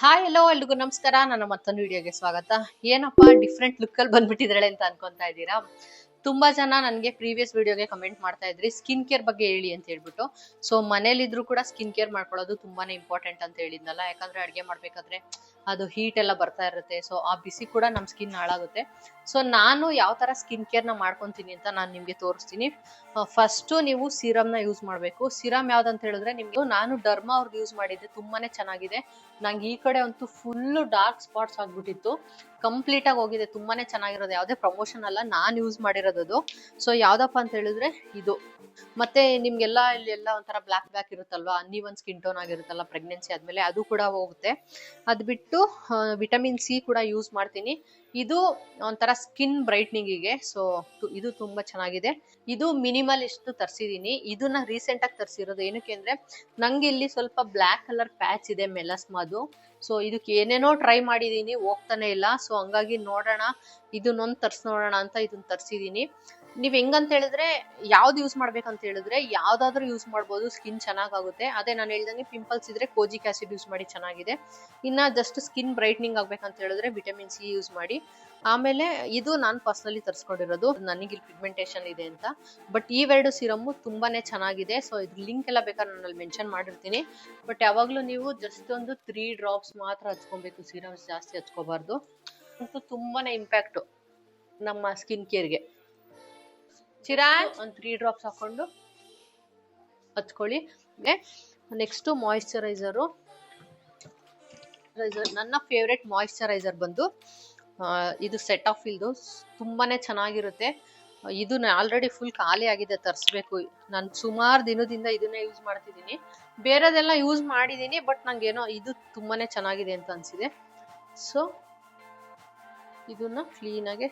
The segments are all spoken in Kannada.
ಹಾಯ್ ಎಲ್ಲೋ ಎಲ್ರಿಗೂ ನಮಸ್ಕಾರ. ನನ್ನ ಮತ್ತೊಂದು ವಿಡಿಯೋಗೆ ಸ್ವಾಗತ. ಏನಪ್ಪ ಡಿಫ್ರೆಂಟ್ ಲುಕ್ ಅಲ್ಲಿ ಬಂದ್ಬಿಟ್ಟಿದ್ದಾಳೆ ಅಂತ ಅನ್ಕೊಂತಾ ಇದ್ದೀರಾ? ತುಂಬಾ ಜನ ನನಗೆ ಪ್ರೀವಿಯಸ್ ವಿಡಿಯೋಗೆ ಕಮೆಂಟ್ ಮಾಡ್ತಾ ಇದ್ರಿ ಸ್ಕಿನ್ ಕೇರ್ ಬಗ್ಗೆ ಹೇಳಿ ಅಂತ ಹೇಳ್ಬಿಟ್ಟು. ಸೊ ಮನೇಲಿದ್ರು ಕೂಡ ಸ್ಕಿನ್ ಕೇರ್ ಮಾಡ್ಕೊಳ್ಳೋದು ತುಂಬಾನೇ ಇಂಪಾರ್ಟೆಂಟ್ ಅಂತ ಹೇಳಿದ್ನಲ್ಲ. ಯಾಕಂದ್ರೆ ಅಡುಗೆ ಮಾಡ್ಬೇಕಾದ್ರೆ ಅದು ಹೀಟ್ ಎಲ್ಲ ಬರ್ತಾ ಇರುತ್ತೆ. ಸೊ ಆ ಬಿಸಿ ಕೂಡ ನಮ್ಮ ಸ್ಕಿನ್ ಹಾಳಾಗುತ್ತೆ. ಸೊ ನಾನು ಯಾವ ತರ ಸ್ಕಿನ್ ಕೇರ್ನ ಮಾಡ್ಕೊಂತೀನಿ ಅಂತ ನಾನು ನಿಮ್ಗೆ ತೋರಿಸ್ತೀನಿ. ಫಸ್ಟ್ ನೀವು ಸಿರಮ್ನ ಯೂಸ್ ಮಾಡಬೇಕು. ಸಿರಮ್ ಯಾವ್ದಂತ ಹೇಳಿದ್ರೆ ನಿಮ್ಗೆ ನಾನು ಡರ್ಮಾ ಅವ್ರದ್ದು ಯೂಸ್ ಮಾಡಿದ್ದೆ ತುಂಬಾನೇ ಚೆನ್ನಾಗಿದೆ. ನಂಗೆ ಈ ಕಡೆ ಅಂತೂ ಫುಲ್ ಡಾರ್ಕ್ ಸ್ಪಾಟ್ಸ್ ಆಗ್ಬಿಟ್ಟಿತ್ತು. ಕಂಪ್ಲೀಟ್ ಆಗಿ ಹೋಗಿದೆ, ತುಂಬಾನೇ ಚೆನ್ನಾಗಿರೋದು. ಯಾವುದೇ ಪ್ರಮೋಷನ್ ಅಲ್ಲ, ನಾನು ಯೂಸ್ ಮಾಡಿರೋದು ಸೊ ಯಾವ್ದಪ್ಪ ಅಂತ ಹೇಳಿದ್ರೆ ಇದು. ಮತ್ತೆ ನಿಮ್ಗೆಲ್ಲ ಇಲ್ಲಿ ಎಲ್ಲ ಒಂಥರ ಬ್ಲಾಕ್ ಬ್ಯಾಕ್ ಇರುತ್ತಲ್ವಾ? ಒಂದ್ ಸ್ಕಿನ್ ಟೋನ್ ಆಗಿರುತ್ತಲ್ಲ ಪ್ರೆಗ್ನೆನ್ಸಿ ಆದ್ಮೇಲೆ ಅದು ಕೂಡ ಹೋಗುತ್ತೆ. ಅದ್ ಬಿಟ್ಟು ವಿಟಮಿನ್ ಸಿ ಕೂಡ ಯೂಸ್ ಮಾಡ್ತೀನಿ. ಇದು ಒಂಥರ ಸ್ಕಿನ್ ಬ್ರೈಟ್ನಿಂಗಿಗೆ ಸೊ ಇದು ತುಂಬಾ ಚೆನ್ನಾಗಿದೆ. ಇದು ಮಿನಿಮಲ್ ಇಷ್ಟು ತರಿಸಿದೀನಿ. ಇದನ್ನ ರೀಸೆಂಟ್ ಆಗಿ ತರಿಸಿರೋದು ಏನಕ್ಕೆ ಅಂದ್ರೆ ನನಗೆ ಇಲ್ಲಿ ಸ್ವಲ್ಪ ಬ್ಲ್ಯಾಕ್ ಕಲರ್ ಪ್ಯಾಚ್ ಇದೆ ಮೆಲಸ್ಮಾದು ಸೊ ಇದಕ್ಕೆ ಏನೇನೋ ಟ್ರೈ ಮಾಡಿದೀನಿ, ಹೋಗ್ತಾನೆ ಇಲ್ಲ. ಸೊ ಹಂಗಾಗಿ ನೋಡೋಣ, ಇದನ್ನೊಂದು ತರ್ಸ್ ನೋಡೋಣ ಅಂತ ಇದನ್ನ ತರ್ಸಿದೀನಿ. ನೀವ್ ಹೆಂಗಂತ ಹೇಳಿದ್ರೆ, ಯಾವ್ದು ಯೂಸ್ ಮಾಡ್ಬೇಕಂತ ಹೇಳಿದ್ರೆ, ಯಾವ್ದಾದ್ರು ಯೂಸ್ ಮಾಡ್ಬೋದು ಸ್ಕಿನ್ ಚೆನ್ನಾಗಾಗುತ್ತೆ. ಅದೇ ನಾನು ಹೇಳ್ದಂಗೆ ಪಿಂಪಲ್ಸ್ ಇದ್ರೆ ಕೋಜಿಕ್ ಆಸಿಡ್ ಯೂಸ್ ಮಾಡಿ ಚೆನ್ನಾಗಿದೆ. ಇನ್ನ ಜಸ್ಟ್ ಸ್ಕಿನ್ ಬ್ರೈಟ್ನಿಂಗ್ ಆಗ್ಬೇಕಂತ ಹೇಳಿದ್ರೆ ವಿಟಮಿನ್ ಸಿ ಯೂಸ್ ಮಾಡಿ. ಆಮೇಲೆ ಇದು ನಾನು ಪರ್ಸನಲಿ ತರಿಸ್ಕೊಂಡಿರೋದು. ನನಗೆ ಇಲ್ಲಿ ಪಿಗ್ಮೆಂಟೇಷನ್ ಇದೆ ಅಂತ. ಬಟ್ ಇವೆರಡು ಸಿರಮ್ಮು ತುಂಬಾನೇ ಚೆನ್ನಾಗಿದೆ. ಸೊ ಇದ್ರ ಲಿಂಕ್ ಎಲ್ಲ ಬೇಕಾದ್ರೆ ನಾನು ಅಲ್ಲಿ ಮೆನ್ಷನ್ ಮಾಡಿರ್ತೀನಿ. ಬಟ್ ಯಾವಾಗಲೂ ನೀವು ಜಸ್ಟ್ ಒಂದು ತ್ರೀ ಡ್ರಾಪ್ಸ್ ಮಾತ್ರ ಹಚ್ಕೊಬೇಕು. ಸಿರಮ್ಸ್ ಜಾಸ್ತಿ ಹಚ್ಕೋಬಾರ್ದು. ಅಂತೂ ತುಂಬಾನೇ ಇಂಪ್ಯಾಕ್ಟ್ ನಮ್ಮ ಸ್ಕಿನ್ ಕೇರ್ಗೆ ಚಿರಾಜ್? ಒಂದು ತ್ರೀ ಡ್ರಾಪ್ಸ್ ಹಾಕೊಂಡು ಹಚ್ಕೊಳ್ಳಿ. ನೆಕ್ಸ್ಟ್ ಮಾಯಿಶ್ಚರೈಸರು ನನ್ನ ಫೇವ್ರೆಟ್ ಮಾಯಿಶ್ಚರೈಸರ್ ಬಂದು ಇದು ಸೆಟ್ ಆಫ್ ಇಲ್ದು ತುಂಬಾನೇ ಚೆನ್ನಾಗಿರುತ್ತೆ. ಇದು ಆಲ್ರೆಡಿ ಫುಲ್ ಖಾಲಿ ಆಗಿದೆ, ತರಿಸ್ಬೇಕು. ನಾನು ಸುಮಾರು ದಿನದಿಂದ ಇದನ್ನೇ ಯೂಸ್ ಮಾಡ್ತಿದ್ದೀನಿ. ಬೇರೆದೆಲ್ಲ ಯೂಸ್ ಮಾಡಿದ್ದೀನಿ ಬಟ್ ನಂಗೇನೋ ಇದು ತುಂಬಾನೇ ಚೆನ್ನಾಗಿದೆ ಅಂತ ಅನ್ಸಿದೆ. ಸೊ ಇದನ್ನ ಕ್ಲೀನಾಗೆ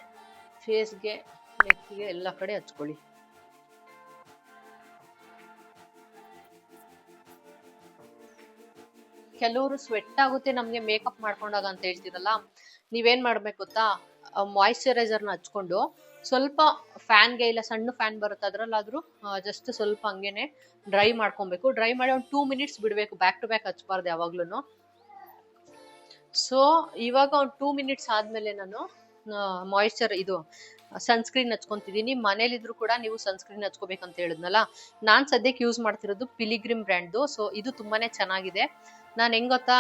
ಫೇಸ್ಗೆ ನೆಕ್ಗೆ ಎಲ್ಲ ಕಡೆ ಹಚ್ಕೊಳ್ಳಿ. ಕೆಲವರು ಸ್ವೆಟ್ ಆಗುತ್ತೆ, ನಮ್ಗೆ ಮೇಕಪ್ ಮಾಡ್ಕೊಂಡಾಗ ಅಂತ ಹೇಳ್ತಿರಲ್ಲ ನೀವೇನ್ ಮಾಡ್ಬೇಕು ಗೊತ್ತಾ? ಮಾಯಿಶ್ಚರೈಸರ್ನ ಹಚ್ಕೊಂಡು ಸ್ವಲ್ಪ ಫ್ಯಾನ್ಗೆ ಇಲ್ಲ ಸಣ್ಣ ಫ್ಯಾನ್ ಬರುತ್ತೆ ಅದರಲ್ಲಾದರೂ ಜಸ್ಟ್ ಸ್ವಲ್ಪ ಹಂಗೇನೆ ಡ್ರೈ ಮಾಡ್ಕೊಬೇಕು. ಡ್ರೈ ಮಾಡಿ ಒಂದು ಟೂ ಮಿನಿಟ್ಸ್ ಬಿಡಬೇಕು ಬ್ಯಾಕ್ ಟು ಬ್ಯಾಕ್ ಹಚ್ಬಾರ್ದು ಯಾವಾಗ್ಲೂ ಸೊ ಇವಾಗ ಒಂದು ಟೂ ಮಿನಿಟ್ಸ್ ಆದ್ಮೇಲೆ ನಾನು ಮಾಯಿಶ್ಚರ್ ಇದು ಸನ್ಸ್ಕ್ರೀನ್ ಹಚ್ಕೊಂತಿದ್ದೀನಿ. ಮನೇಲಿದ್ರು ಕೂಡ ನೀವು ಸನ್ಸ್ಕ್ರೀನ್ ಅಂತ ಹೇಳಿದ್ನಲ್ಲ? ನಾನು ಸದ್ಯಕ್ಕೆ ಯೂಸ್ ಮಾಡ್ತಿರೋದು ಪಿಲಿಗ್ರಿಮ್ ಬ್ರ್ಯಾಂಡ್ದು ಸೊ ಇದು ತುಂಬಾನೇ ಚೆನ್ನಾಗಿದೆ. ನಾನು ಹೆಂಗ್ ಗೊತ್ತಾ?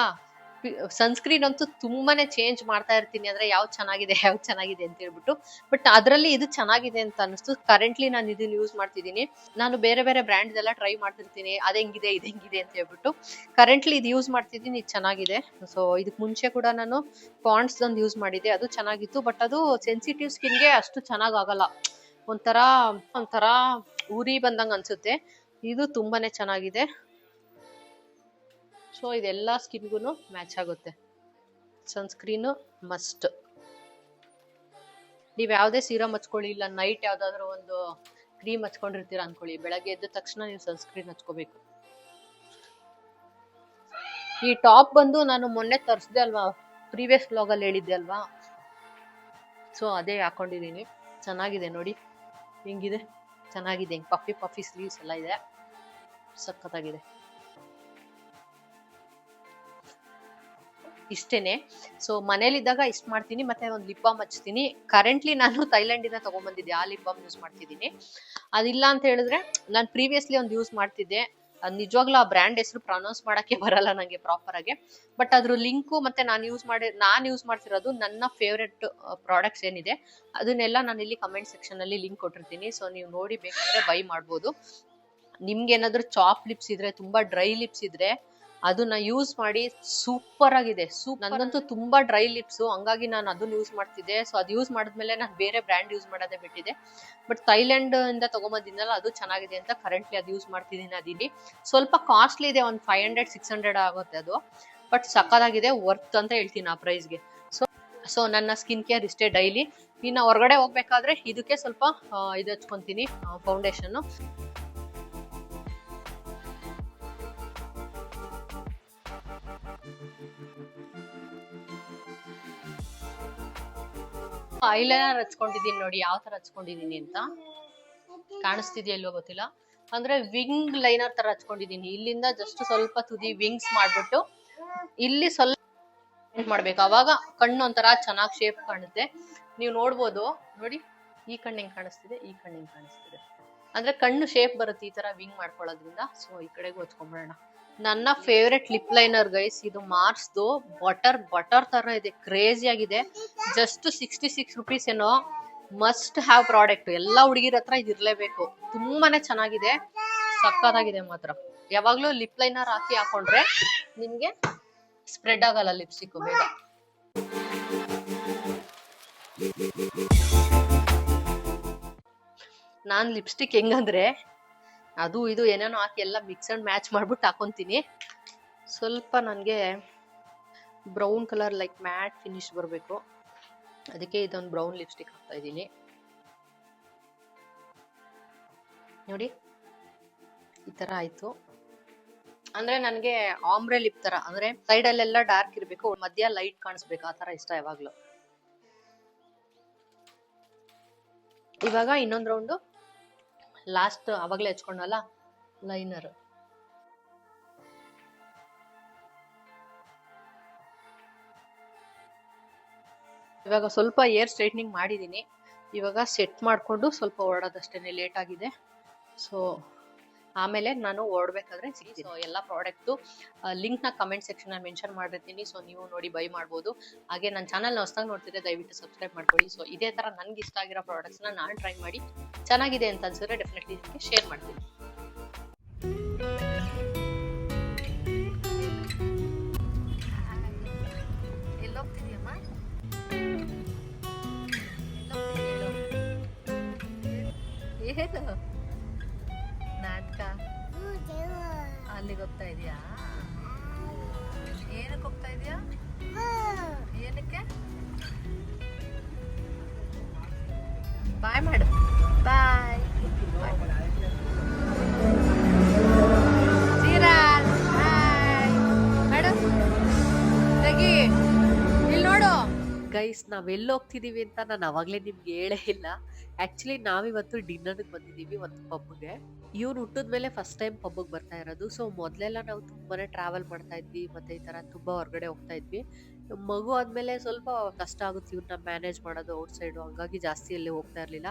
ಸನ್ಸ್ಕ್ರೀನ್ ಅಂತೂ ತುಂಬಾನೇ ಚೇಂಜ್ ಮಾಡ್ತಾ ಇರ್ತೀನಿ. ಅಂದ್ರೆ ಯಾವ್ದು ಚೆನ್ನಾಗಿದೆ ಯಾವ್ದು ಚೆನ್ನಾಗಿದೆ ಅಂತ ಹೇಳ್ಬಿಟ್ಟು. ಬಟ್ ಅದರಲ್ಲಿ ಇದು ಚೆನ್ನಾಗಿದೆ ಅಂತ ಅನಿಸ್ತು ಕರೆಂಟ್ಲಿ ನಾನು ಇದನ್ನ ಯೂಸ್ ಮಾಡ್ತಿದ್ದೀನಿ. ನಾನು ಬೇರೆ ಬೇರೆ ಬ್ರ್ಯಾಂಡ್ ಎಲ್ಲ ಟ್ರೈ ಮಾಡ್ತಿರ್ತೀನಿ. ಅದ್ ಹೆಂಗಿದೆ, ಇದು ಹೆಂಗಿದೆ ಅಂತ ಹೇಳ್ಬಿಟ್ಟು. ಕರೆಂಟ್ಲಿ ಇದು ಯೂಸ್ ಮಾಡ್ತಿದ್ದೀನಿ, ಇದು ಚೆನ್ನಾಗಿದೆ. ಸೊ ಇದಕ್ ಮುಂಚೆ ಕೂಡ ನಾನು ಪಾಂಡ್ಸ್ ಒಂದು ಯೂಸ್ ಮಾಡಿದ್ದೆ. ಅದು ಚೆನ್ನಾಗಿತ್ತು. ಬಟ್ ಅದು ಸೆನ್ಸಿಟಿವ್ ಸ್ಕಿನ್ಗೆ ಅಷ್ಟು ಚೆನ್ನಾಗ್ ಆಗಲ್ಲ. ಒಂಥರ ಒಂಥರ ಉರಿ ಬಂದಂಗ ಅನ್ಸುತ್ತೆ. ಇದು ತುಂಬಾನೇ ಚೆನ್ನಾಗಿದೆ. ಸೊ ಇದೆಲ್ಲ ಸ್ಕಿನ್ಗೂ ಮ್ಯಾಚ್ ಆಗುತ್ತೆ. Sunscreen must. ನೀವು ಯಾವುದೇ ಸೀರಮ್ ಹಚ್ಕೊಳ್ಳಿ, ಇಲ್ಲ ನೈಟ್ ಯಾವುದಾದ್ರೂ ಒಂದು ಕ್ರೀಮ್ ಹಚ್ಕೊಂಡಿರ್ತೀರ ಅನ್ಕೊಳ್ಳಿ. ಬೆಳಗ್ಗೆ ಎದ್ದ ತಕ್ಷಣ ನೀವು ಸನ್ಸ್ಕ್ರೀನ್ ಹಚ್ಕೋಬೇಕು. ಈ ಟಾಪ್ ಬಂದು ನಾನು ಮೊನ್ನೆ ತರಿಸ್ದೆ ಅಲ್ವಾ? ಪ್ರೀವಿಯಸ್ ಅಲ್ಲಿ ಹೇಳಿದ್ದೆ ಅಲ್ವಾ? ಸೊ ಅದೇ ಹಾಕೊಂಡಿದ್ದೀನಿ. ಚೆನ್ನಾಗಿದೆ ನೋಡಿ. ಹೆಂಗಿದೆ? ಚೆನ್ನಾಗಿದೆ. ಹಿಂಗೆ ಪಫಿ ಪಫಿ ಸ್ಲೀವ್ಸ್ ಎಲ್ಲ ಇದೆ. ಸಖತ್ತಾಗಿದೆ. ಇಷ್ಟೇನೆ. ಸೊ ಮನೇಲಿದ್ದಾಗ ಇಷ್ಟ ಮಾಡ್ತೀನಿ, ಮತ್ತೆ ಒಂದು ಲಿಪ್ ಬಾಮ್ ಹಚ್ತೀನಿ. ಕರೆಂಟ್ಲಿ ನಾನು ಥೈಲ್ಯಾಂಡ್ ಇಂದ ತಗೊಂಡ್ಬಂದಿದ್ದೆ ಆ ಲಿಪ್ ಬಾಮ್ ಯೂಸ್ ಮಾಡ್ತಿದ್ದೀನಿ. ಅದಿಲ್ಲ ಅಂತ ಹೇಳಿದ್ರೆ, ನಾನು ಪ್ರೀವಿಯಸ್ಲಿ ಒಂದು ಯೂಸ್ ಮಾಡ್ತಿದ್ದೆ. ನಿಜವಾಗ್ಲೂ ಆ ಬ್ರ್ಯಾಂಡ್ ಹೆಸರು ಪ್ರೊನೌನ್ಸ್ ಮಾಡೋಕ್ಕೆ ಬರಲ್ಲ ನನಗೆ ಪ್ರಾಪರ್ ಆಗಿ. ಬಟ್ ಅದ್ರ ಲಿಂಕು ಮತ್ತೆ ನಾನು ಯೂಸ್ ಮಾಡಿ, ನಾನು ಯೂಸ್ ಮಾಡ್ತಿರೋದು ನನ್ನ ಫೇವ್ರೆಟ್ ಪ್ರಾಡಕ್ಟ್ಸ್ ಏನಿದೆ, ಅದನ್ನೆಲ್ಲ ನಾನು ಇಲ್ಲಿ ಕಮೆಂಟ್ ಸೆಕ್ಷನ್ ಅಲ್ಲಿ ಲಿಂಕ್ ಕೊಟ್ಟಿರ್ತೀನಿ. ಸೊ ನೀವು ನೋಡಿ ಬೇಕಂದ್ರೆ ಬೈ ಮಾಡ್ಬೋದು. ನಿಮ್ಗೆ ಏನಾದ್ರೂ ಚಾಪ್ ಲಿಪ್ಸ್ ಇದ್ರೆ, ತುಂಬಾ ಡ್ರೈ ಲಿಪ್ಸ್ ಇದ್ರೆ ಅದನ್ನ ಯೂಸ್ ಮಾಡಿ ಸೂಪರ್ ಆಗಿದೆ. ಸೂಪ್ ನಂದಂತೂ ತುಂಬಾ ಡ್ರೈ ಲಿಪ್ಸ್ ಹಂಗಾಗಿ ನಾನು ಅದನ್ನ ಯೂಸ್ ಮಾಡ್ತಿದ್ದೆ. ಸೊ ಅದು ಯೂಸ್ ಮಾಡಿದ್ಮೇಲೆ ನಾನು ಬೇರೆ ಬ್ರ್ಯಾಂಡ್ ಯೂಸ್ ಮಾಡೋದೇ ಬಿಟ್ಟಿದೆ ಬಟ್ ಥೈಲ್ಯಾಂಡ್ ಇಂದ ತಗೊಂಬಂದಿದ್ನಲ್ಲ ಅದು ಚೆನ್ನಾಗಿದೆ ಅಂತ ಕರೆಂಟ್ಲಿ ಅದು ಯೂಸ್ ಮಾಡ್ತಿದ್ದೀನಿ ಅದಿಲ್ಲಿ. ಸ್ವಲ್ಪ ಕಾಸ್ಟ್ಲಿ ಇದೆ ಒಂದು ಫೈವ್ ಹಂಡ್ರೆಡ್ ಸಿಕ್ಸ್ ಹಂಡ್ರೆಡ್ ಆಗುತ್ತೆ ಅದು. ಬಟ್ ಸಕ್ಕದಾಗಿದೆ ವರ್ತ್ ಅಂತ ಹೇಳ್ತೀನಿ ಆ ಪ್ರೈಸ್ಗೆ ಸೊ ಸೊ ನನ್ನ ಸ್ಕಿನ್ ಕೇರ್ ಇಷ್ಟೇ ಡೈಲಿ ಇನ್ನು ಹೊರಗಡೆ ಹೋಗ್ಬೇಕಾದ್ರೆ ಇದಕ್ಕೆ ಸ್ವಲ್ಪ ಇದು ಹಚ್ಕೊತೀನಿ ಫೌಂಡೇಶನ್ ಐಲೈನರ್ ಹಚ್ಕೊಂಡಿದ್ದೀನಿ ನೋಡಿ, ಯಾವ ತರ ಹಚ್ಕೊಂಡಿದ್ದೀನಿ ಅಂತ. ಕಾಣಿಸ್ತಿದೆಯಾ ಇಲ್ವೋ ಗೊತ್ತಿಲ್ಲ. ಅಂದ್ರೆ ವಿಂಗ್ ಲೈನರ್ ತರ ಹಚ್ಕೊಂಡಿದೀನಿ. ಇಲ್ಲಿಂದ ಜಸ್ಟ್ ಸ್ವಲ್ಪ ತುದಿ ವಿಂಗ್ಸ್ ಮಾಡ್ಬಿಟ್ಟು, ಇಲ್ಲಿ ಸ್ವಲ್ಪ ಮಾಡ್ಬೇಕು? ಅವಾಗ ಕಣ್ಣು ಒಂಥರ ಚೆನ್ನಾಗಿ ಶೇಪ್ ಕಾಣುತ್ತೆ. ನೀವು ನೋಡ್ಬೋದು. ನೋಡಿ, ಈ ಕಣ್ಣು ಕಾಣಿಸ್ತಿದೆ, ಈ ಕಣ್ಣು ಕಾಣಿಸ್ತಿದೆ. ಅಂದ್ರೆ ಕಣ್ಣು ಶೇಪ್ ಬರುತ್ತೆ ಈ ತರ ವಿಂಗ್ ಮಾಡ್ಕೊಳ್ಳೋದ್ರಿಂದ. ಸೊ ಈ ಕಡೆಗೂ ಹಚ್ಕೊಂಡ್ಬಿಡೋಣ. ನನ್ನ ಫೇವ್ರೆಟ್ ಲಿಪ್ ಲೈನರ್ ಗೈಸ್ ಇದು ಮಾರ್ಸ್ದು ಬಟರ್ ಬಟರ್ ತರ ಇದೆ ಕ್ರೇಜಿ ಆಗಿದೆ. ಜಸ್ಟ್ ಸಿಕ್ಸ್ಟಿ ಸಿಕ್ಸ್ ರುಪೀಸ್ ಏನೋ ಮಸ್ಟ್ ಹ್ಯಾವ್ ಪ್ರಾಡಕ್ಟ್ ಎಲ್ಲ ಹುಡುಗಿರ ಹತ್ರ ಇರಲೇಬೇಕು ಇರ್ಲೇಬೇಕು. ತುಂಬಾನೇ ಚೆನ್ನಾಗಿದೆ. ಸಕ್ಕತ್ತಾಗಿದೆ ಮಾತ್ರ. ಯಾವಾಗ್ಲೂ ಲಿಪ್ ಲೈನರ್ ಹಾಕಿ ಹಾಕೊಂಡ್ರೆ ನಿಮ್ಗೆ ಸ್ಪ್ರೆಡ್ ಆಗಲ್ಲ ಲಿಪ್ಸ್ಟಿಕ್ ಬೇಗ. ನಾನ್ ಲಿಪ್ಸ್ಟಿಕ್ ಹೆಂಗಂದ್ರೆ ಅದು ಇದು ಏನೇನೋ ಹಾಕಿ ಎಲ್ಲ ಮಿಕ್ಸ್ ಅಂಡ್ ಮ್ಯಾಚ್ ಮಾಡ್ಬಿಟ್ಟು ಹಾಕೊತೀನಿ. ಸ್ವಲ್ಪ ನನಗೆ brown colour like matte finish ಬರಬೇಕು. ಅದಕ್ಕೆ ಇದೊಂದು ಬ್ರೌನ್ ಲಿಪ್ಸ್ಟಿಕ್ ಹಾಕ್ತಾ ಇದ್ದೀನಿ. ನೋಡಿ, ಈ ಥರ ಆಯಿತು. ಅಂದ್ರೆ ನನಗೆ ಆಮ್ರೆ ಲಿಪ್ ಥರ ಅಂದರೆ ಸೈಡಲ್ಲೆಲ್ಲ ಡಾರ್ಕ್ ಇರಬೇಕು, ಮಧ್ಯ ಲೈಟ್ ಕಾಣಿಸ್ಬೇಕು, ಆ ಥರ ಇಷ್ಟ ಯಾವಾಗಲೂ. ಇವಾಗ ಇನ್ನೊಂದು ರೌಂಡು ಲಾಸ್ಟ್ ಅವಾಗಲೇ ಹಚ್ಕೊಂಡಲ್ಲ, ಲೈನರ್. ಇವಾಗ ಸ್ವಲ್ಪ ಏರ್ ಸ್ಟ್ರೈಟ್ನಿಂಗ್ ಮಾಡಿದ್ದೀನಿ. ಇವಾಗ ಸೆಟ್ ಮಾಡ್ಕೊಂಡು ಸ್ವಲ್ಪ ಹೊರಡೋದಷ್ಟೇನೆ ಲೇಟ್ ಆಗಿದೆ. ಸೊ ಆಮೇಲೆ ನಾನು ಓಡ್ಬೇಕಾದ್ರೆ ಸೊ ಎಲ್ಲ ಪ್ರಾಡಕ್ಟು ಲಿಂಕ್ನ ಕಮೆಂಟ್ ಸೆಕ್ಷನ್ ಮೆನ್ಷನ್ ಮಾಡಿರ್ತೀನಿ ಸೊ ನೀವು ನೋಡಿ ಬೈ ಮಾಡ್ಬೋದು. ಹಾಗೆ ನನ್ನ ಚಾನಲ್ ಹೊಸದಾಗಿ ನೋಡ್ತಿದ್ರೆ ದಯವಿಟ್ಟು ಸಬ್ಸ್ಕ್ರೈಬ್ ಮಾಡ್ಕೊಳ್ಳಿ. ಸೊ ಇದೇ ಥರ ನನಗೆ ಇಷ್ಟ ಆಗಿರೋ ಪ್ರಾಡಕ್ಟ್ಸ್ನ ನಾನು ಟ್ರೈ ಮಾಡಿ ಚೆನ್ನಾಗಿದೆ ಅಂತ ಅನ್ಸಿದ್ರೆ ಡೆಫಿನೆಟ್ಲಿ ನಿಮಗೆ ಶೇರ್ ಮಾಡ್ತೀನಿ. ಎಲ್ಲೋಗ್ತಿದ್ಯಮ್ಮ ಹೋಗ್ತಾ ಇದೀಯಾ? ಏನಕ್ಕೆ ಹೋಗ್ತಾ ಇದೀಯಾ? ಏನಕ್ಕೆ? ಬಾಯ್ ಮಾಡು. ಗೈಸ್ ನಾವೆಲ್ಲಿ ಹೋಗ್ತಿದೀವಿ ಅಂತ ನಾನು ಅವಾಗ್ಲೇ ನಿಮ್ಗೆ ಹೇಳೇ ಇಲ್ಲ. ಆಕ್ಚುಲಿ ನಾವಿವತ್ತು ಡಿನ್ನರ್ಗೆ ಬಂದಿದ್ದೀವಿ ಒಂದು ಪಬ್ಗೆ. ಇವ್ನು ಹುಟ್ಟಿದ ಮೇಲೆ ಫಸ್ಟ್ ಟೈಮ್ ಪಬ್ಗೆ ಬರ್ತಾ ಇರೋದು. ಸೊ ಮೊದಲೆಲ್ಲ ನಾವು ತುಂಬಾನೇ ಟ್ರಾವೆಲ್ ಮಾಡ್ತಾ ಇದ್ವಿ, ಮತ್ತೆ ಈ ತರ ತುಂಬಾ ಹೊರಗಡೆ ಹೋಗ್ತಾ ಇದ್ವಿ. ಮಗು ಆದ್ಮೇಲೆ ಸ್ವಲ್ಪ ಕಷ್ಟ ಆಗುತ್ತೆ ಇವ್ನ ಮ್ಯಾನೇಜ್ ಮಾಡೋದು ಔಟ್ಸೈಡು ಹಂಗಾಗಿ ಜಾಸ್ತಿ ಅಲ್ಲಿ ಹೋಗ್ತಾ ಇರ್ಲಿಲ್ಲ.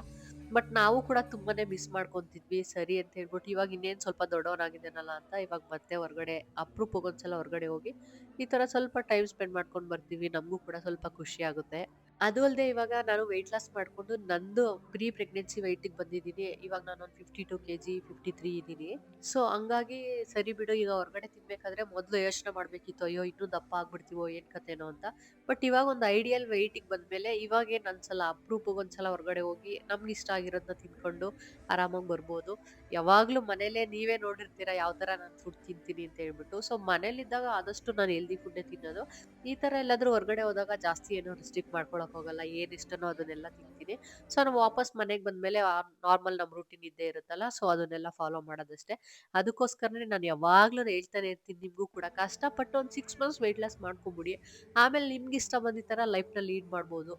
ಬಟ್ ನಾವು ಕೂಡ ತುಂಬಾನೇ ಮಿಸ್ ಮಾಡ್ಕೊತಿದ್ವಿ. ಸರಿ ಅಂತ ಹೇಳ್ಬಿಟ್ಟು ಇವಾಗ ಇನ್ನೇನ್ ಸ್ವಲ್ಪ ದೊಡ್ಡವನಾಗಿದ್ದೇನಲ್ಲ ಅಂತ ಇವಾಗ ಮತ್ತೆ ಹೊರಗಡೆ ಅಪ್ರೂಪಕ್ಕೆ ಒಂದ್ಸಲ ಹೊರಗಡೆ ಹೋಗಿ ಈ ತರ ಸ್ವಲ್ಪ ಟೈಮ್ ಸ್ಪೆಂಡ್ ಮಾಡ್ಕೊಂಡು ಬರ್ತೀವಿ. ನಮಗೂ ಕೂಡ ಸ್ವಲ್ಪ ಖುಷಿ ಆಗುತ್ತೆ. ಅದು ಅಲ್ಲದೆ ಇವಾಗ ನಾನು ವೆಯ್ಟ್ ಲಾಸ್ ಮಾಡ್ಕೊಂಡು ನಂದು ಪ್ರೀ ಪ್ರೆಗ್ನೆನ್ಸಿ ವೆಯ್ಟಿಗೆ ಬಂದಿದ್ದೀನಿ. ಇವಾಗ ನಾನು ಒಂದು fifty two K G fifty three ಇದ್ದೀನಿ. ಸೊ ಹಂಗಾಗಿ ಸರಿ ಬಿಡು, ಈಗ ಹೊರಗಡೆ ತಿನ್ಬೇಕಾದ್ರೆ ಮೊದಲು ಯೋಚನೆ ಮಾಡಬೇಕಿತ್ತು. ಅಯ್ಯೋ, ಇನ್ನೂ ದಪ್ಪ ಆಗ್ಬಿಡ್ತೀವೋ, ಏನು ಕತೆನೋ ಅಂತ. ಬಟ್ ಇವಾಗ ಒಂದು ಐಡಿಯಲ್ ವೆಯ್ಟಿಗೆ ಬಂದಮೇಲೆ ಇವಾಗ ಏನು ಅನ್ಸಲ್ಲ ಅಪ್ರೂಪಕ್ಕೆ ಒಂದ್ಸಲ ಹೊರಗಡೆ ಹೋಗಿ ನಮ್ಗೆ ಇಷ್ಟ ಆಗಿರೋದನ್ನ ತಿನ್ಕೊಂಡು ಆರಾಮಾಗಿ ಬರ್ಬೋದು. ಯಾವಾಗಲೂ ಮನೇಲೇ ನೀವೇ ನೋಡಿರ್ತೀರಾ ಯಾವ ಥರ ನಾನು ಫುಡ್ ತಿಂತೀನಿ ಅಂತ ಹೇಳ್ಬಿಟ್ಟು. ಸೊ ಮನೇಲಿದ್ದಾಗ ಆದಷ್ಟು ನಾನು ಹೆಲ್ದಿ ಫುಡ್ಡೇ ತಿನ್ನೋದು. ಈ ಥರ ಎಲ್ಲಾದರೂ ಹೊರಗಡೆ ಹೋದಾಗ ಜಾಸ್ತಿ ಏನೋ ರಿಸ್ಟ್ರಿಕ್ಟ್ ಮಾಡ್ಕೊಳಕ್ ಹೋಗಲ್ಲ, ಏನು ಇಷ್ಟನೋ ಅದನ್ನೆಲ್ಲ ತಿಂತೀನಿ. ಸೊ ನಾವು ವಾಪಸ್ ಮನೆಗೆ ಬಂದಮೇಲೆ ನಾರ್ಮಲ್ ನಮ್ಮ ರೂಟೀನ್ ಇದ್ದೇ ಇರುತ್ತಲ್ಲ ಸೊ ಅದನ್ನೆಲ್ಲ ಫಾಲೋ ಮಾಡೋದಷ್ಟೇ. ಅದಕ್ಕೋಸ್ಕರನೇ ನಾನು ಯಾವಾಗಲೂ ಹೇಳ್ತಾನೆ ಇರ್ತೀನಿ, ನಿಮಗೂ ಕೂಡ ಕಷ್ಟಪಟ್ಟು ಒಂದು ಸಿಕ್ಸ್ ಮಂತ್ಸ್ ವೆಯ್ಟ್ ಲಾಸ್ ಮಾಡ್ಕೊಂಬಿಡಿ. ಆಮೇಲೆ ನಿಮ್ಗೆ ಇಷ್ಟ ಬಂದಿದ್ದ ಥರ ಲೈಫ್ನ ಲೀಡ್ ಮಾಡ್ಬೋದು.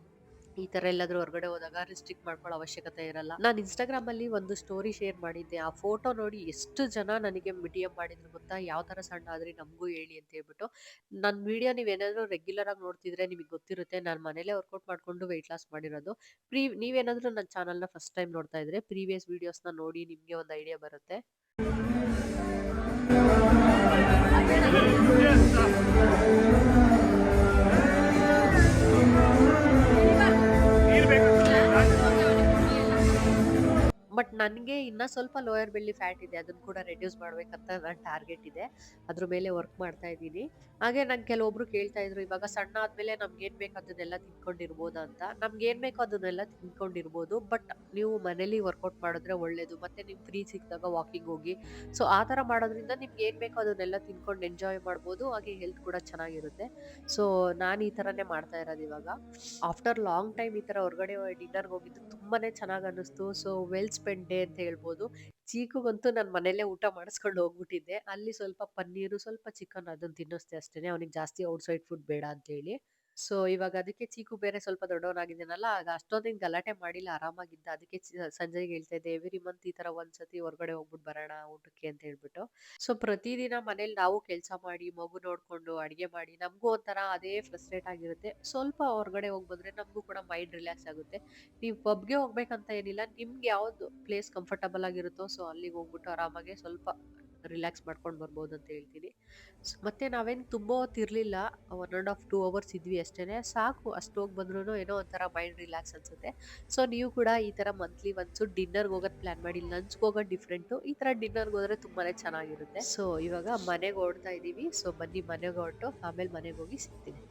ಈ ತರ ಎಲ್ಲಾದ್ರೂ ಹೊರಗಡೆ ಹೋದಾಗ ರಿಸ್ಟ್ರಿಕ್ಟ್ ಮಾಡ್ಕೊಳ್ಳೋ ಅವಶ್ಯಕತೆ ಇರಲ್ಲ. ನಾನು ಇನ್ಸ್ಟಾಗ್ರಾಮ್ ಅಲ್ಲಿ ಒಂದು ಸ್ಟೋರಿ ಶೇರ್ ಮಾಡಿದ್ದೆ. ಆ ಫೋಟೋ ನೋಡಿ ಎಷ್ಟು ಜನ ನನಗೆ ಮಿಡಿಯಂ ಮಾಡಿದ್ರು ಗೊತ್ತಾ? ಯಾವ ತರ ಸಣ್ಣ ಆದ್ರೆ ನಮಗೂ ಹೇಳಿ ಅಂತ ಹೇಳ್ಬಿಟ್ಟು. ನನ್ನ ವಿಡಿಯೋ ನೀವೇನಾದ್ರೂ ರೆಗ್ಯುಲರ್ ಆಗಿ ನೋಡ್ತಿದ್ರೆ ನಿಮಗೆ ಗೊತ್ತಿರುತ್ತೆ. ನಾನು ಮನೇಲೆ ವರ್ಕೌಟ್ ಮಾಡ್ಕೊಂಡು ವೆಯ್ಟ್ ಲಾಸ್ ಮಾಡಿರೋದು. ಪ್ರೀ, ನೀವೇನಾದ್ರೂ ನನ್ನ ಚಾನಲ್ನ ಫಸ್ಟ್ ಟೈಮ್ ನೋಡ್ತಾ ಇದ್ರೆ ಪ್ರೀವಿಯಸ್ ವಿಡಿಯೋಸ್ನ ನೋಡಿ ನಿಮಗೆ ಒಂದು ಐಡಿಯಾ ಬರುತ್ತೆ. ಬಟ್ ನನಗೆ ಇನ್ನ ಸ್ವಲ್ಪ ಲೋಯರ್ ಬೆಲ್ಲಿ ಫ್ಯಾಟ್ ಇದೆ. ಅದನ್ನ ಕೂಡ ರೆಡ್ಯೂಸ್ ಮಾಡ್ಬೇಕಂತ ನನ್ನ ಟಾರ್ಗೆಟ್ ಇದೆ. ಅದ್ರ ಮೇಲೆ ವರ್ಕ್ ಮಾಡ್ತಾ ಇದ್ದೀನಿ. ಹಾಗೆ ನಂಗೆ ಕೆಲವೊಬ್ರು ಕೇಳ್ತಾ ಇದ್ರು, ಇವಾಗ ಸಣ್ಣ ಆದಮೇಲೆ ನಮ್ಗೆ ಏನು ಬೇಕು ಅದನ್ನೆಲ್ಲ ತಿನ್ಕೊಂಡಿರ್ಬೋದು ಅಂತ? ನಮ್ಗೆ ಏನು ಬೇಕೋ ಅದನ್ನೆಲ್ಲ ತಿನ್ಕೊಂಡಿರ್ಬೋದು, ಬಟ್ ನೀವು ಮನೇಲಿ ವರ್ಕೌಟ್ ಮಾಡಿದ್ರೆ ಒಳ್ಳೇದು. ಮತ್ತೆ ನೀವು ಫ್ರೀ ಸಿಕ್ಕಿದಾಗ ವಾಕಿಂಗ್ ಹೋಗಿ. ಸೊ ಆ ಥರ ಮಾಡೋದ್ರಿಂದ ನಿಮ್ಗೆ ಏನು ಬೇಕೋ ಅದನ್ನೆಲ್ಲ ತಿನ್ಕೊಂಡು ಎಂಜಾಯ್ ಮಾಡ್ಬೋದು. ಹಾಗೆ ಹೆಲ್ತ್ ಕೂಡ ಚೆನ್ನಾಗಿರುತ್ತೆ. ಸೊ ನಾನು ಈ ಥರನೇ ಮಾಡ್ತಾ ಇರೋದು ಇವಾಗ. ಆಫ್ಟರ್ ಲಾಂಗ್ ಟೈಮ್ ಈ ಥರ ಹೊರಗಡೆ ಡಿನ್ನರ್ಗೆ ಹೋಗಿದ್ದು ತುಂಬಾ ಚೆನ್ನಾಗಿ ಅನ್ನಿಸ್ತು. ಸೊ ವೆಲ್ ಸ್ಪೆಂಡ್ ಡೇ ಅಂತ ಹೇಳ್ಬೋದು. ಚೀಕುಗಂತೂ ನಾನು ಮನೇಲೆ ಊಟ ಮಾಡಿಸ್ಕೊಂಡು ಹೋಗ್ಬಿಟ್ಟಿದ್ದೆ. ಅಲ್ಲಿ ಸ್ವಲ್ಪ ಪನ್ನೀರು, ಸ್ವಲ್ಪ ಚಿಕನ್ ಅದನ್ನು ತಿನ್ನಿಸ್ದೆ ಅಷ್ಟೇ ಅವನಿಗೆ ಜಾಸ್ತಿ ಔಟ್ಸೈಡ್ ಫುಡ್ ಬೇಡ ಅಂತ ಹೇಳಿ. ಸೊ, ಇವಾಗ ಅದಕ್ಕೆ ಚೀಕು ಬೇರೆ ಸ್ವಲ್ಪ ದೊಡ್ಡವನಾಗಿದ್ದೀನಲ್ಲ, ಆಗ ಅಷ್ಟೊಂದೇನು ಗಲಾಟೆ ಮಾಡಿಲ್ಲ, ಆರಾಮಾಗಿದ್ದ. ಅದಕ್ಕೆ ಸಂಜೆಗೆ ಹೇಳ್ತಾ ಇದ್ದೆ, ಎವ್ರಿ ಮಂತ್ ಈ ತರ ಒಂದ್ಸತಿ ಹೊರಗಡೆ ಹೋಗ್ಬಿಟ್ಟು ಬರೋಣ ಊಟಕ್ಕೆ ಅಂತ ಹೇಳ್ಬಿಟ್ಟು. ಸೊ, ಪ್ರತಿದಿನ ಮನೇಲಿ ನಾವು ಕೆಲಸ ಮಾಡಿ, ಮಗು ನೋಡ್ಕೊಂಡು, ಅಡಿಗೆ ಮಾಡಿ, ನಮಗೂ ಒಂಥರ ಅದೇ ಫ್ರಸ್ಟ್ರೇಟ್ ಆಗಿರುತ್ತೆ. ಸ್ವಲ್ಪ ಹೊರಗಡೆ ಹೋಗಿ ಬಂದ್ರೆ ನಮಗೂ ಕೂಡ ಮೈಂಡ್ ರಿಲ್ಯಾಕ್ಸ್ ಆಗುತ್ತೆ. ನೀವು ಪಬ್ಗೆ ಹೋಗ್ಬೇಕಂತ ಏನಿಲ್ಲ, ನಿಮ್ಗೆ ಯಾವ್ದು ಪ್ಲೇಸ್ ಕಂಫರ್ಟಬಲ್ ಆಗಿರುತ್ತೋ, ಸೊ ಅಲ್ಲಿಗೆ ಹೋಗ್ಬಿಟ್ಟು ಆರಾಮಾಗಿ ಸ್ವಲ್ಪ ರಿಲ್ಯಾಕ್ಸ್ ಮಾಡ್ಕೊಂಡು ಬರ್ಬೋದು ಅಂತ ಹೇಳ್ತೀನಿ. ಮತ್ತೆ ನಾವೇನು ತುಂಬ ಹೊತ್ತು ಇರಲಿಲ್ಲ. One and half two hours ಇದ್ವಿ ಅಷ್ಟೇ ಸಾಕು ಅಷ್ಟು ಹೋಗಿ ಬಂದ್ರೂ ಏನೋ ಒಂಥರ ಮೈಂಡ್ ರಿಲ್ಯಾಕ್ಸ್ ಅನ್ಸುತ್ತೆ. ಸೊ ನೀವು ಕೂಡ ಈ ಥರ ಮಂತ್ಲಿ ಒನ್ಸು ಡಿನ್ನರ್ಗೆ ಹೋಗೋದು ಪ್ಲ್ಯಾನ್ ಮಾಡಿ, ಲಂಚ್ಗೆ ಹೋಗೋದು ಡಿಫ್ರೆಂಟು. ಈ ಥರ ಡಿನ್ನರ್ಗೆ ಹೋದ್ರೆ ತುಂಬಾ ಚೆನ್ನಾಗಿರುತ್ತೆ. ಸೊ ಇವಾಗ ಮನೆಗೆ ಓಡ್ತಾ ಇದ್ದೀವಿ ಸೊ ಬನ್ನಿ ಮನೆಗೆ ಹೊರಟು. ಆಮೇಲೆ ಮನೆಗೆ ಹೋಗಿ ಸಿಗ್ತೀನಿ.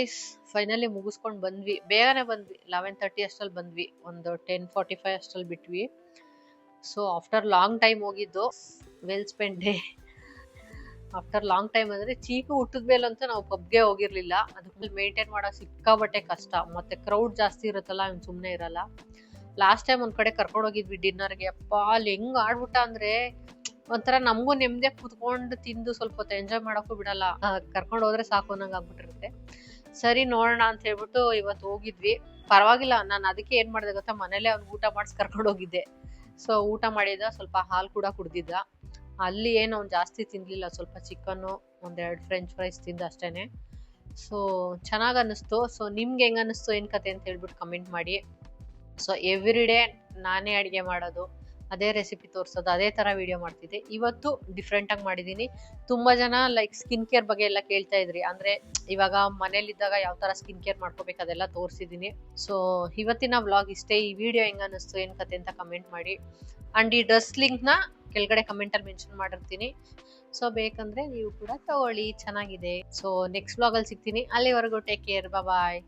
ಗೈಸ್ ಫೈನಲಿ ಮುಗಿಸ್ಕೊಂಡು ಬಂದ್ವಿ. ಬೇಗನೆ ಬಂದ್ವಿ. ಲೆವೆನ್ ತರ್ಟಿ ಅಷ್ಟಲ್ಲಿ ಬಂದ್ವಿ. ಒಂದು ಟೆನ್ ಫಾರ್ಟಿ ಫೈವ್ ಅಷ್ಟಲ್ಲಿ ಬಿಟ್ವಿ. ಸೊ ಆಫ್ಟರ್ ಲಾಂಗ್ ಟೈಮ್ ಹೋಗಿದ್ದು well spend day after long time ಅಂದರೆ ಚೀಕು ಹುಟ್ಟಿದ ಅಂತ ನಾವು ಪಬ್ಗೆ ಹೋಗಿರಲಿಲ್ಲ. ಅದಕ್ಕೆ ಮೇಂಟೈನ್ ಮಾಡೋ ಸಿಕ್ಕಾಬಟ್ಟೆ ಕಷ್ಟ. ಮತ್ತೆ ಕ್ರೌಡ್ ಜಾಸ್ತಿ ಇರುತ್ತಲ್ಲ ಅವ್ನು ಸುಮ್ಮನೆ ಇರಲ್ಲ. ಲಾಸ್ಟ್ ಟೈಮ್ ಒಂದು ಕಡೆ ಕರ್ಕೊಂಡು ಹೋಗಿದ್ವಿ ಡಿನ್ನರ್ಗೆ ಅಪ್ಪ, ಅಲ್ಲಿ ಹೆಂಗೆ ಆಡ್ಬಿಟ್ಟ ಅಂದರೆ, ಒಂಥರ ನಮಗೂ ನೆಮ್ಮದಿಯಾಗಿ ಕೂತ್ಕೊಂಡು ತಿಂದು ಸ್ವಲ್ಪ ಹೊತ್ತು ಎಂಜಾಯ್ ಮಾಡೋಕ್ಕೂ ಬಿಡಲ್ಲ. ಕರ್ಕೊಂಡು ಹೋದ್ರೆ ಸಾಕು ಅನ್ನಂಗೆ ಆಗ್ಬಿಟ್ಟಿರುತ್ತೆ. ಸರಿ ನೋಡೋಣ ಅಂತ ಹೇಳ್ಬಿಟ್ಟು ಇವತ್ತು ಹೋಗಿದ್ವಿ. ಪರವಾಗಿಲ್ಲ, ನಾನು ಅದಕ್ಕೆ ಏನ್ ಮಾಡಿದೆ ಗೊತ್ತಾ? ಮನೇಲೆ ಅವ್ನು ಊಟ ಮಾಡಿಸ್ ಕರ್ಕೊಂಡು ಹೋಗಿದ್ದೆ. ಸೊ ಊಟ ಮಾಡಿದ, ಸ್ವಲ್ಪ ಹಾಲು ಕೂಡ ಕುಡ್ದಿದ್ದ. ಅಲ್ಲಿ ಏನು ಅವ್ನು ಜಾಸ್ತಿ ತಿನ್ಲಿಲ್ಲ, ಸ್ವಲ್ಪ ಚಿಕನ್ನು ಒಂದೆರಡು ಫ್ರೆಂಚ್ ಫ್ರೈಸ್ ತಿಂದ ಅಷ್ಟೇನೆ. ಸೊ ಚೆನ್ನಾಗಿ ಅನ್ನಿಸ್ತು. ಸೊ ನಿಮ್ಗೆ ಹೆಂಗ್ ಅನ್ನಿಸ್ತು? ಏನು ಕತೆ ಅಂತ ಹೇಳ್ಬಿಟ್ಟು ಕಮೆಂಟ್ ಮಾಡಿ. ಸೊ ಎವ್ರಿ ಡೇ ನಾನೇ ಅಡಿಗೆ ಮಾಡೋದು. ಅದೇ ರೆಸಿಪಿ ತೋರಿಸೋದು, ಅದೇ ತರ ವಿಡಿಯೋ ಮಾಡ್ತಿದ್ದೆ. ಇವತ್ತು ಡಿಫ್ರೆಂಟಾಗಿ ಆಗಿ ತುಂಬ ಜನ ಲೈಕ್ ಸ್ಕಿನ್ ಕೇರ್ ಬಗ್ಗೆ ಎಲ್ಲ ಕೇಳ್ತಾ ಇದ್ರಿ. ಅಂದ್ರೆ, ಇವಾಗ ಮನೇಲಿದ್ದಾಗ ಯಾವ ತರ ಸ್ಕಿನ್ ಕೇರ್ ಮಾಡ್ಕೋಬೇಕು ಅದೆಲ್ಲ ತೋರಿಸಿದ್ದೀನಿ ಸೊ ಇವತ್ತಿನ ವ್ಲಾಗ್ ಇಷ್ಟೇ. ಈ ವಿಡಿಯೋ ಹೆಂಗ ಅನ್ನಿಸ್ತು, ಏನ್ ಕತೆ ಅಂತ ಕಮೆಂಟ್ ಮಾಡಿ. ಅಂಡ್ ಈ ಡ್ರೆಸ್ ಲಿಂಕ್ನ ಕೆಳಗಡೆ ಕಮೆಂಟಲ್ಲಿ ಮೆನ್ಷನ್ ಮಾಡಿರ್ತೀನಿ. ಸೊ ಬೇಕಂದ್ರೆ ನೀವು ಕೂಡ ತಗೊಳ್ಳಿ. ಚೆನ್ನಾಗಿದೆ. ಸೊ ನೆಕ್ಸ್ಟ್ ವ್ಲಾಗ್ ಅಲ್ಲಿ ಸಿಗ್ತೀನಿ. ಅಲ್ಲಿವರೆಗೂ ಟೇಕ್ ಕೇರ್ ಬಾಯ್